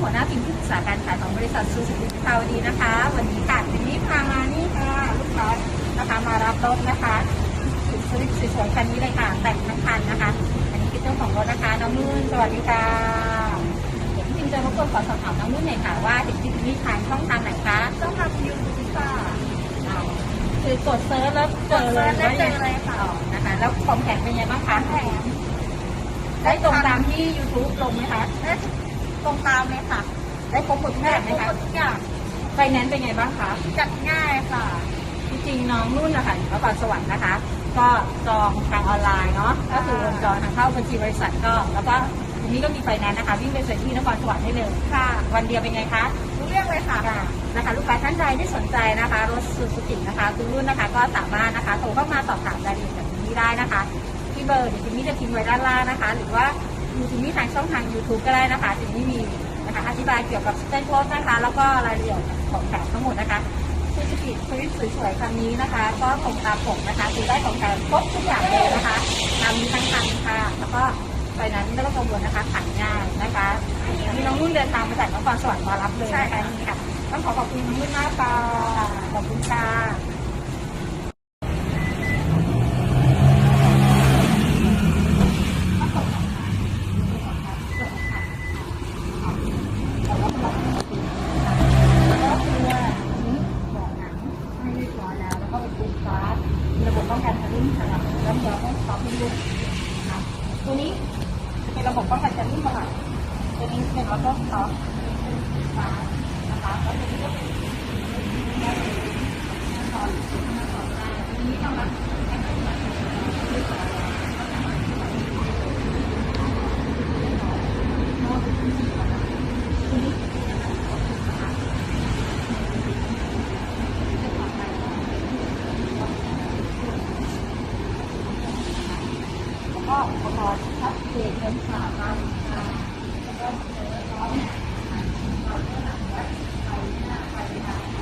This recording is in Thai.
หัวหน้าทีมที่ปรึกษาการขายของบริษัทซูซูกิวิภาวดีนะคะ วันนี้ค่ะทีนี้พามานี่ค่ะลูกค้านะคะมารับรถนะคะสวิตสวยๆคันนี้เลยค่ะแต่งทั้งคันนะคะ อันนี้คือเจ้าของรถนะคะน้องนุ่นสวัสดีค่ะเดี๋ยวพี่พิมจะรบกวนขอสอบถามน้องนุ่นหน่อยค่ะว่าเห็นที่นี่ทางช่องทางไหนคะต้องทำยูทูบค่ะอ่าคือกดเซิร์ชแล้วเจอเลยกดเซิร์ชแล้วเจอเลยค่ะอ๋อนะคะ แล้วของแถมเป็นยังไงบ้างคะแถมได้ตรงตามที่ YouTube ลงไหมคะและ ตรงตามเลยค่ะ ได้ครบหมดทุกอย่างไหมครบคะหมดทุกอย่างไฟแนนซ์เป็นไงบ้างคะ จัดง่ายค่ะ จริงๆน้องนุ่นนะคะอยู่นครสวรรค์นะคะ ก็จองทางออนไลน์เนาะก็คือโอนจองทางเข้าบัญชีบริษัทก็ แล้วก็ทีนี้ก็มีไฟแนนซ์นะคะวิ่งไปเซ็นที่นครสวรรค์ได้เลยค่ะ วันเดียวเป็นไงคะ รู้เรื่องเลยค่ะ ค่ะนะคะลูกค้าท่านใดที่สนใจนะคะรถซูซูกินะคะคุณรุ่นนะคะก็สามารถนะคะโทรเข้ามาสอบถามรายละเอียดแบบนี้ได้นะคะ ที่เบอร์เดี๋ยวจิมมี่จะทิ้งไว้ด้านล่างนะคะ หรือว่า ดูจิมมี่ทางช่องทาง YouTube ก็ได้นะคะจิมมี่มีนะคะอธิบายเกี่ยวกับสเตนรถนะคะ แล้วก็รายละเอียดของแถมทั้งหมดนะคะซูซูกิสวิตสวยๆคันนี้นะคะ ก็ตรงตามผมนะคะคือได้ของแถมครบทุกอย่างเลยนะคะตามนี้ทั้งคันค่ะ แล้วก็ไปนั้นไม่ต้องกังวลนะคะขายง่ายนะคะมีน้องนุ่นเดินทางมาจากนครสวรรค์มารับเลยใช่นะคะค่ะนี่ค่ะต้องขอขอบคุณน้องนุ่นมากค่ะขอบคุณค่ะ ก็คือว่านี้เบาะหนังให้เรีย บร้อยแล้วแล้วก็เป็นปูนฟ้ามีระบบป้องกันทะลุสลับแล้วเดี๋ยวให้ซอฟต์ลูนะคะตัวนี้จะเป็นระบบป้องกันทะลุสลับตัวนี้เป็นออโต้ซอฟต์ฟ้านะคะแล้วตัวนี้ก็เป็นตอนตอนได้ตัวนี้ต้องรับ แล้วก็อุปกรณ์ชัดเจนเป็นสามารถนแล้วก็เจอร้อนเนี่ยเราก็หลังไว้ไปหน้าไปหน้า